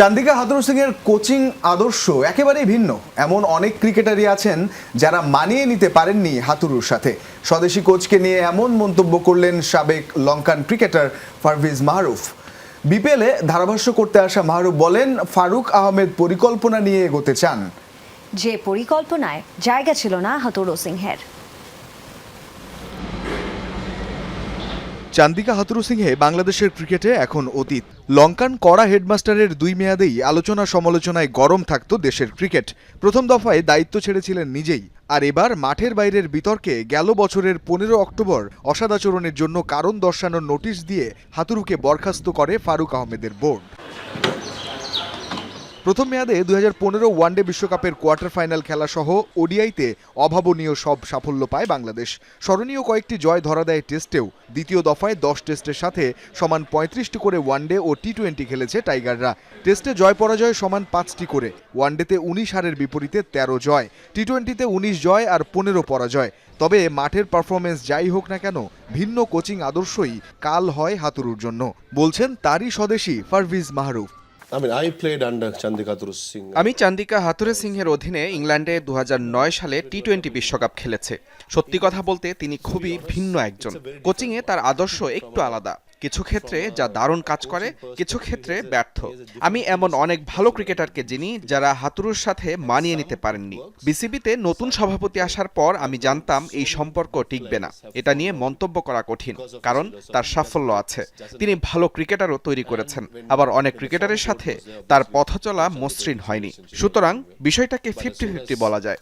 চান্দিকা হাতুরু সিংয়ের কোচিং আদর্শ একেবারেই ভিন্ন। এমন অনেক ক্রিকেটারই আছেন যারা মানিয়ে নিতে পারেননি হাতুরুর সাথে। স্বদেশি কোচকে নিয়ে এমন মন্তব্য করলেন সাবেক লঙ্কান ক্রিকেটার ফারভিজ মাহরুফ। বিপিএলে ধারাভাষ্য করতে আসা মাহরুফ বলেন, ফারুক আহমেদ পরিকল্পনা নিয়ে এগোতে চান। যে পরিকল্পনায় জায়গা ছিল না হাতুরো সিংহের। চান্দিকা হাতুরু সিংহে বাংলাদেশের ক্রিকেটে এখন অতীত। লঙ্কান কড়া হেডমাস্টারের দুই মেয়াদেই আলোচনা সমালোচনায় গরম থাকত দেশের ক্রিকেট। প্রথম দফায় দায়িত্ব ছেড়েছিলেন নিজেই। আর এবার মাঠের বাইরের বিতর্কে গেল বছরের পনেরো অক্টোবর অসাদাচরণের জন্য কারণ দর্শানোর নোটিশ দিয়ে হাতুরুকে বরখাস্ত করে ফারুক আহমেদের বোর্ড। প্রথম মেয়াদে দুই হাজার ওয়ানডে বিশ্বকাপের কোয়ার্টার ফাইনাল খেলা সহ ওডিআইতে অভাবনীয় সব সাফল্য পায় বাংলাদেশ। স্মরণীয় কয়েকটি জয় ধরা দেয় টেস্টেও। দ্বিতীয় দফায় দশ টেস্টের সাথে সমান পঁয়ত্রিশটি করে ওয়ানডে ও টি টোয়েন্টি খেলেছে টাইগাররা। টেস্টে জয় পরাজয় সমান পাঁচটি করে। ওয়ানডেতে উনিশ হারের বিপরীতে তেরো জয়। টি টোয়েন্টিতে উনিশ জয় আর পনেরো পরাজয়। তবে মাঠের পারফরমেন্স যাই হোক না কেন, ভিন্ন কোচিং আদর্শই কাল হয় হাতুরুর জন্য। বলছেন তারই স্বদেশী ফারভিজ মাহরুফ। আমি চান্দিকা হাতুরে সিংহের অধীনে ইংল্যান্ডে দু হাজার নয় সালে টি টোয়েন্টি বিশ্বকাপ খেলেছে। সত্যি কথা বলতে, তিনি খুবই ভিন্ন একজন। কোচিংয়ে তার আদর্শ একটু আলাদা। কিছু ক্ষেত্রে যা দারুণ কাজ করে কিছু ক্ষেত্রে ব্যর্থ। আমি এমন অনেক ভালো ক্রিকেটারকে চিনি যারা হাতুরুর সাথে মানিয়ে নিতে পারেননি। বিসিবিতে নতুন সভাপতি আসার পর আমি জানতাম এই সম্পর্ক টিকবে না। এটা নিয়ে মন্তব্য করা কঠিন কারণ তার সাফল্য আছে। তিনি ভালো ক্রিকেটারও তৈরি করেছেন। আবার অনেক ক্রিকেটারের সাথে তার পথ চলা মসৃণ হয়নি। সুতরাং বিষয়টাকে ফিফটি ফিফটি বলা যায়।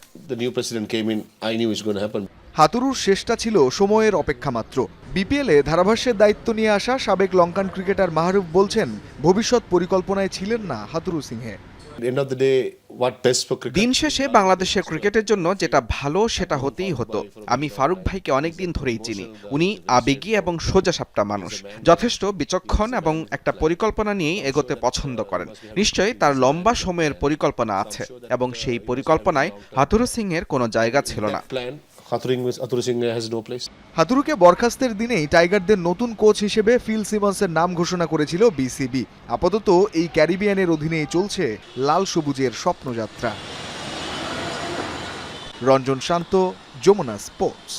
হাতুরুর শেষটা ছিল সময়ের অপেক্ষা মাত্র। বিপিএলে ধারাভাষ্যের দায়িত্ব নিয়ে আসা সাবেক লঙ্কান ক্রিকেটার মাহরুফ বলছেন ভবিষ্যৎ পরিকল্পনায় ছিলেন না হাতুরু সিংহে? দিন শেষে বাংলাদেশের ক্রিকেটের জন্য যেটা ভালো সেটা হতেই হতো। আমি ফারুক ভাইকে অনেক দিন ধরেই চিনি। উনি আবেগী এবং সোজা সাপটা মানুষ। যথেষ্ট বিচক্ষণ এবং একটা পরিকল্পনা নিয়েই এগোতে পছন্দ করেন। নিশ্চয়ই তার লম্বা সময়ের পরিকল্পনা আছে এবং সেই পরিকল্পনায় হাতুরু সিংয়ের কোনো জায়গা ছিল না। হাতুরুকে বরখাস্তের দিনেই টাইগারদের নতুন কোচ হিসেবে ফিল সিমন্সের নাম ঘোষণা করেছিল বিসিবি আপাতত এই ক্যারিবিয়ানের অধীনেই চলছে লাল সবুজের স্বপ্নযাত্রা। রঞ্জন শান্ত, যমুনা স্পোর্টস।